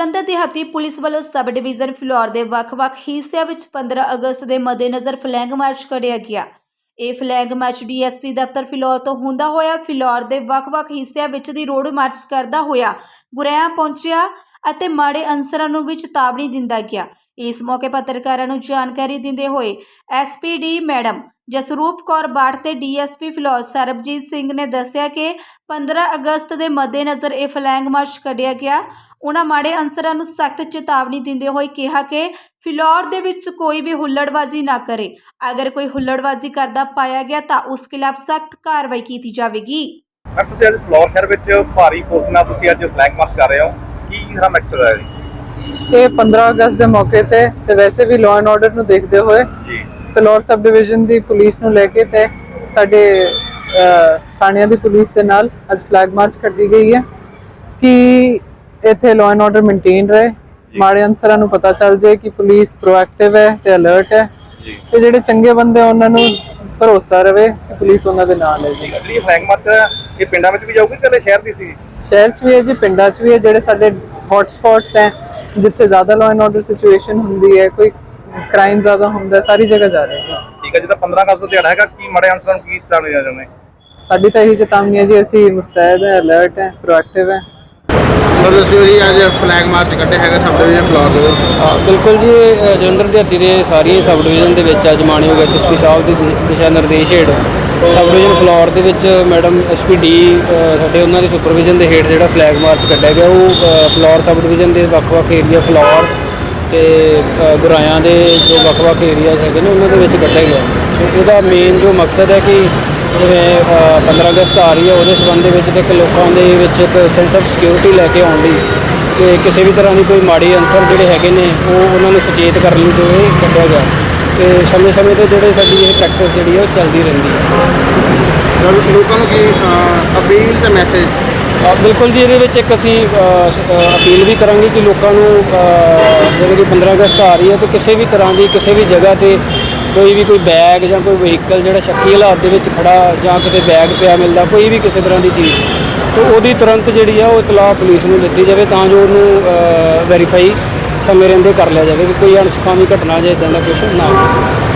ਜਲੰਧਰ ਦਿਹਾਤੀ ਪੁਲਿਸ ਵੱਲੋਂ sub division Phillaur ਦੇ ਵੱਖ-ਵੱਖ ਹਿੱਸਿਆਂ ਵਿੱਚ 15 ਅਗਸਤ ਦੇ ਮੱਦੇਨਜ਼ਰ ਫਲੈਗ ਮਾਰਚ ਕੱਢਿਆ ਗਿਆ। ਇਹ ਫਲੈਗ ਮਾਰਚ ਡੀਐਸਪੀ ਦਫ਼ਤਰ ਫਿਲੌਰ ਤੋਂ ਹੁੰਦਾ ਹੋਇਆ ਫਿਲੌਰ ਦੇ ਵੱਖ-ਵੱਖ ਹਿੱਸਿਆਂ ਵਿੱਚ ਦੀ ਰੋਡ ਮਾਰਚ ਕਰਦਾ ਹੋਇਆ ਗੁਰੇਆ ਪਹੁੰਚਿਆ ਅਤੇ ਮਾੜੇ ਅਨਸਰਾਂ ਨੂੰ ਵੀ ਚੇਤਾਵਨੀ ਦਿੰਦਾ ਗਿਆ। ਇਸ ਮੌਕੇ ਪੱਤਰਕਾਰਾਂ ਨੂੰ ਜਾਣਕਾਰੀ ਦਿੰਦੇ ਹੋਏ ਐਸਪੀਡੀ ਮੈਡਮ ਜਸਰੂਪ ਕੌਰ ਬਾੜ ਤੇ ਡੀਐਸਪੀ ਫਿਲੌਰ ਸਰਬਜੀਤ ਸਿੰਘ ਨੇ ਦੱਸਿਆ ਕਿ 15 ਅਗਸਤ ਦੇ ਮੱਦੇਨਜ਼ਰ ਇਹ ਫਲੈਗ ਮਾਰਚ ਕੱਢਿਆ ਗਿਆ। ਉਹਨਾਂ ਮਾੜੇ ਅਨਸਰਾਂ ਨੂੰ ਸਖਤ ਚੇਤਾਵਨੀ ਦਿੰਦੇ ਹੋਏ ਕਿਹਾ ਕਿ ਫਿਲੌਰ ਦੇ ਵਿੱਚ ਕੋਈ ਵੀ ਹੁੱਲੜਬਾਜ਼ੀ ਨਾ ਕਰੇ। ਅਗਰ ਕੋਈ ਹੁੱਲੜਬਾਜ਼ੀ ਕਰਦਾ ਪਾਇਆ ਗਿਆ ਤਾਂ ਉਸ ਖਿਲਾਫ ਸਖਤ ਕਾਰਵਾਈ ਕੀਤੀ ਜਾਵੇਗੀ। ਮੈਂ ਤੁਸੀਂ ਅੱਜ ਫਲੋਰ ਸ਼ਹਿਰ ਵਿੱਚ ਭਾਰੀ ਫੋਰਸ ਨਾਲ ਤੁਸੀਂ ਅੱਜ ਫਲੈਗ ਮਾਰਚ ਕਰ ਰਹੇ ਹੋ। ਕੀ ਸਾਰਾ ਮੈਕਸਰ ਹੈ ਇਹ 15 ਅਗਸਤ ਦੇ ਮੌਕੇ ਤੇ ਤੇ ਵੈਸੇ ਵੀ ਲਾਅ ਐਂਡ ਆਰਡਰ ਨੂੰ ਦੇਖਦੇ ਹੋਏ ਜੀ। ਫਲੋਰ ਸਬ ਡਿਵੀਜ਼ਨ ਦੀ ਪੁਲਿਸ ਨੂੰ ਲੈ ਕੇ ਤੇ ਸਾਡੇ ਥਾਣਿਆਂ ਦੀ ਪੁਲਿਸ ਦੇ ਨਾਲ ਅੱਜ ਫਲੈਗ ਮਾਰਚ ਕੱਢੀ ਗਈ ਹੈ ਕਿ ਇੱਥੇ ਲਾਅ ਐਂਡ ਆਰਡਰ ਮੇਨਟੇਨ ਰਹੇ। ਮਾੜੇ ਅਨਸਰਾਂ ਨੂੰ ਪਤਾ ਚੱਲ ਜਾਏ ਕਿ ਪੁਲਿਸ ਪ੍ਰੋਐਕਟਿਵ ਹੈ ਤੇ ਅਲਰਟ ਹੈ। ਤੇ ਜਿਹੜੇ ਚੰਗੇ ਬੰਦੇ ਉਹਨਾਂ ਨੂੰ ਭਰੋਸਾ ਰਵੇ ਕਿ ਪੁਲਿਸ ਉਹਨਾਂ ਦੇ ਨਾਲ ਹੈ ਜੀ ਜਿਹੜੀ ਫਲੈਗ ਮਾਰਚ ਇਹ ਪਿੰਡਾਂ ਵਿੱਚ ਵੀ ਜਾਊਗੀ ਕਿ ਇਕੱਲੇ ਸ਼ਹਿਰ ਦੀ ਸੀ? ਸ਼ਹਿਰ 'ਚ ਵੀ ਹੈ ਜੀ ਪਿੰਡਾਂ 'ਚ ਵੀ ਹੈ ਜਿਹੜੇ ਸਾਡੇ ਹੌਟ ਸਪੌਟਸ ਹੈ ਜਿੱਥੇ ਜ਼ਿਆਦਾ ਲਾਅ ਐਂਡ ਆਰਡਰ ਸਿਚੁਏਸ਼ਨ ਹੁੰਦੀ ਹੈ ਕੋਈ ਕ੍ਰਾਈਮ ਜ਼ਿਆਦਾ ਹੁੰਦਾ ਸਾਰੀ ਜਗ੍ਹਾ ਜਾ ਰਹੇ ਹਾਂ। ਠੀਕ ਹੈ ਜਿੱਦਾਂ 15 ਅਗਸਤ ਦਾ ਦਿਹਾੜਾ ਹੈਗਾ ਕੀ ਮਾੜੇ ਅਨਸਰਾਂ ਨੂੰ ਕੀ ਚੇਤਾਵਨੀ ਦੇਣਾ ਚਾਹੁੰਦੇ ਸਾਡੀ ਤਾਂ ਇਹੀ ਚੇਤਾਵਨੀ ਹੈ ਜੀ ਅਸੀਂ ਮੁਸਤੈਦ ਹੈ ਅਲਰਟ ਹੈ ਪ੍ਰੋਐਕਟਿਵ ਹੈ। ਮਤਲਬ ਅਸੀਂ ਜੀ ਅੱਜ ਫਲੈਗ ਮਾਰਚ ਕੱਢਿਆ ਹੈਗਾ ਸਬ ਡਿਵੀਜ਼ਨ ਫਲੋਰ ਦੇ ਵਿੱਚ? ਹਾਂ, ਬਿਲਕੁਲ ਜੀ ਜਲੰਧਰ ਦਿਹਾਤੀ ਦੇ ਸਾਰੀਆਂ ਸਬ ਡਿਵੀਜ਼ਨ ਦੇ ਵਿੱਚ ਅੱਜ ਮਾਣਯੋਗ ਐਸਐਸਪੀ ਸਾਹਿਬ ਦੀ ਦਿ- ਦਿਸ਼ਾ ਨਿਰਦੇਸ਼ ਹੇਠ ਸਬ ਡਿਵੀਜ਼ਨ ਫਲੋਰ ਦੇ ਵਿੱਚ ਮੈਡਮ ਐਸਪੀਡੀ ਸਾਡੇ ਉਹਨਾਂ ਦੇ ਸੁਪਰਵਿਜ਼ਨ ਦੇ ਹੇਠ ਜਿਹੜਾ ਫਲੈਗ ਮਾਰਚ ਕੱਢਿਆ ਗਿਆ ਉਹ ਅ, ਫਲੋਰ ਸਬ ਡਿਵੀਜ਼ਨ ਦੇ ਵੱਖ-ਵੱਖ ਏਰੀਆ ਫਲੋਰ ਤੇ ਅ, ਗੁਰਾਇਆਂ ਦੇ ਜੋ ਵੱਖ-ਵੱਖ ਏਰੀਆ ਹੈਗੇ ਨੇ ਉਹਨਾਂ ਦੇ ਵਿੱਚ ਕੱਢਿਆ ਗਿਆ। ਸੋ ਇਹਦਾ ਮੇਨ ਜੋ ਮਕਸਦ ਹੈ ਕਿ ਜਿਵੇਂ ਅ, 15 ਅਗਸਤ ਆ ਰਹੀ ਹੈ ਉਹਦੇ ਸੰਬੰਧ ਦੇ ਵਿੱਚ ਤੇ ਇੱਕ ਲੋਕਾਂ ਦੇ ਵਿੱਚ ਇੱਕ ਸੈਂਸ ਆਫ ਸਿਕਿਉਰਿਟੀ ਲੈ ਕੇ ਆਉਣ ਲਈ ਕਿ ਕਿਸੇ ਵੀ ਤਰ੍ਹਾਂ ਦੀ ਕੋਈ ਮਾੜੀ ਅਨਸਰ ਜਿਹੜੇ ਹੈਗੇ ਨੇ ਉਹ ਉਹਨਾਂ ਨੂੰ ਸੁਚੇਤ ਕਰਨ ਲਈ ਜੋ ਇਹ ਕੱਢਿਆ ਗਿਆ। ਤੇ ਸਮੇਂ-ਸਮੇਂ ਤੇ ਜਿਹੜੇ ਸਾਡੀ ਇਹ ਪ੍ਰੈਕਟਿਸ ਜਿਹੜੀ ਹੈ ਉਹ ਚੱਲਦੀ ਰਹਿੰਦੀ ਹੈ ਲੋਕਾਂ ਨੂੰ ਕੀ ਅਪੀਲ ਤੇ ਮੈਸੇਜ ਬਿਲਕੁਲ ਜੀ ਇਹਦੇ ਵਿੱਚ ਇੱਕ ਅਸੀਂ ਅਪੀਲ ਵੀ ਕਰਾਂਗੇ ਕਿ ਲੋਕਾਂ ਨੂੰ ਜਿਵੇਂ ਕਿ 15 ਅਗਸਤ ਆ ਰਹੀ ਹੈ ਤੇ ਕਿਸੇ ਵੀ ਤਰ੍ਹਾਂ ਦੀ ਕਿਸੇ ਵੀ ਜਗ੍ਹਾ ਤੇ ਕੋਈ ਵੀ ਕੋਈ ਬੈਗ ਜਾਂ ਕੋਈ ਵਹੀਕਲ ਜਿਹੜਾ ਸ਼ੱਕੀ ਹਾਲਾਤ ਦੇ ਵਿੱਚ ਖੜਾ ਜਾਂ ਕਿਤੇ ਬੈਗ ਪਿਆ ਮਿਲਦਾ ਕੋਈ ਵੀ ਕਿਸੇ ਤਰ੍ਹਾਂ ਦੀ ਚੀਜ਼ ਤੇ ਉਹਦੀ ਤੁਰੰਤ ਜਿਹੜੀ ਆ ਉਹ ਇਤਲਾਹ ਪੁਲਿਸ ਨੂੰ ਦਿੱਤੀ ਜਾਵੇ ਤਾਂ ਜੋ ਉਹਨੂੰ ਵੈਰੀਫਾਈ ਸਮੇਂ ਰਹਿੰਦੇ ਕਰ ਲਿਆ ਜਾਵੇ ਕਿ ਕੋਈ ਅਣਸੁਖਾਵੀ ਘਟਨਾ ਜਾਂ ਇਦਾਂ ਦਾ ਕੁਝ ਨਾ ਹੋਵੇ।